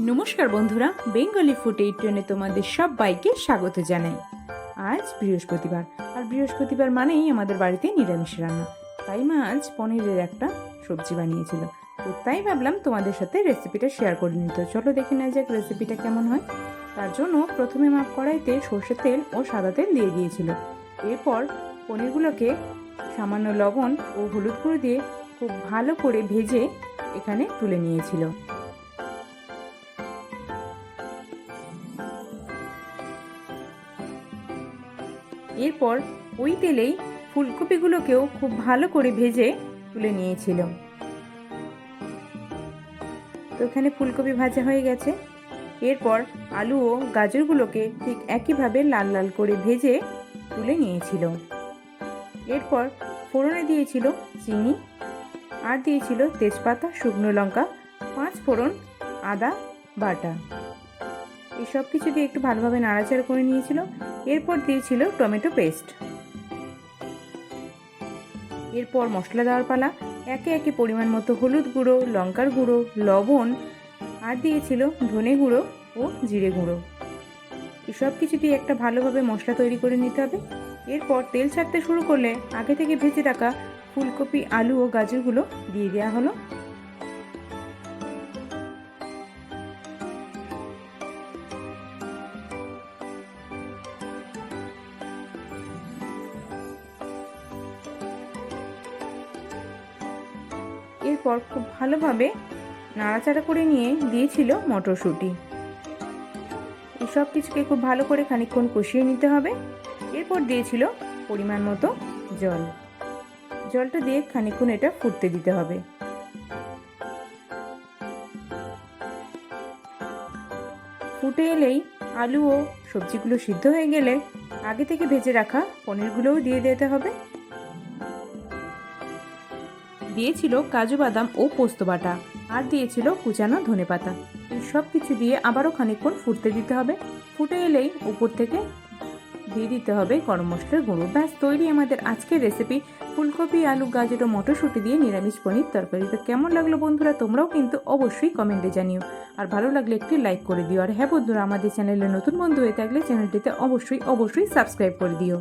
নমস্কার বন্ধুরা, Bengali food এই ট্রেনে তোমাদের সবাইকে স্বাগত জানাই। আজ বৃহস্পতিবার, আর বৃহস্পতিবার মানেই আমাদের বাড়িতে নিরামিষ রান্না। তাই মা আজ পনিরের একটা সবজি বানিয়েছিল। তো তাই ভাবলাম তোমাদের সাথে রেসিপিটা শেয়ার করে নিতে চলো দেখে নেওয়া যাক রেসিপিটা কেমন হয়। তার জন্য প্রথমে মা কড়াইতে সর্ষের তেল ও সাদা তেল দিয়ে দিয়েছিল। এরপর পনিরগুলোকে সামান্য লবণ ও হলুদ গুঁড়ো দিয়ে খুব ভালো করে ভেজে এখানে তুলে নিয়েছিল। এরপর ওই তেলেই ফুলকপিগুলোকেও খুব ভালো করে ভেজে তুলে নিয়েছিল। তো এখানে ফুলকপি ভাজা হয়ে গেছে। এরপর আলু ও গাজরগুলোকে ঠিক একইভাবে লাল লাল করে ভেজে তুলে নিয়েছিল। এরপর ফোড়নে দিয়েছিল চিনি আর দিয়েছিল তেজপাতা, শুকনো লঙ্কা, পাঁচ ফোড়ন আদা বাটা। এই সব কিছু দিয়ে একটু ভালোভাবে নাড়াচাড়া করে নিয়েছিল। এরপর দিয়েছিল টমেটো পেস্ট। এরপর মশলা দেওয়ার পালা। একে একে পরিমাণ মতো হলুদ গুঁড়ো, লঙ্কার গুঁড়ো, লবণ, আর দিয়েছিল ধনে গুঁড়ো ও জিরে গুঁড়ো। এসব কিছু দিয়ে একটা ভালোভাবে মশলা তৈরি করে নিতে হবে। এরপর তেল ছাড়তে শুরু করলে আগে থেকে ভেজে রাখা ফুলকপি, আলু ও গাজরগুলো দিয়ে দেওয়া হলো। এরপর খুব ভালোভাবে নাড়াচাড়া করে নিয়ে দিয়েছিল মটরশুঁটি। এই সব কিছুকে খুব ভালো করে খানিকক্ষণ কষিয়ে নিতে হবে। এরপর দিয়েছিল পরিমাণ মতো জল। জলটা দিয়ে খানিকক্ষণ এটা ফুটতে দিতে হবে। ফুটে এলেই আলু ও সবজিগুলো সিদ্ধ হয়ে গেলে আগে থেকে ভেজে রাখা পনিরগুলোও দিয়ে দিতে হবে। দিয়েছিল কাজু বাদাম ও পোস্ত বাটা, আর দিয়েছিল কুচানো ধনেপাতা এই সব কিছু দিয়ে আবারও খানিকক্ষণ ফুটতে দিতে হবে। ফুটে এলেই উপর থেকে দিয়ে দিতে হবে গরম মশলার গুঁড়ো। ব্যাস, তৈরি আমাদের আজকের রেসিপি ফুলকপি, আলু, গাজর ও মটরশুঁটি দিয়ে নিরামিষ পনির তরকারি তো কেমন লাগল বন্ধুরা? তোমরাও কিন্তু অবশ্যই কমেন্টে জানিও। আর ভালো লাগলে একটি লাইক করে দিও। আর হ্যাঁ বন্ধুরা, আমাদের চ্যানেলে নতুন বন্ধু হয়ে থাকলে চ্যানেলটিতে অবশ্যই অবশ্যই সাবস্ক্রাইব করে দিও।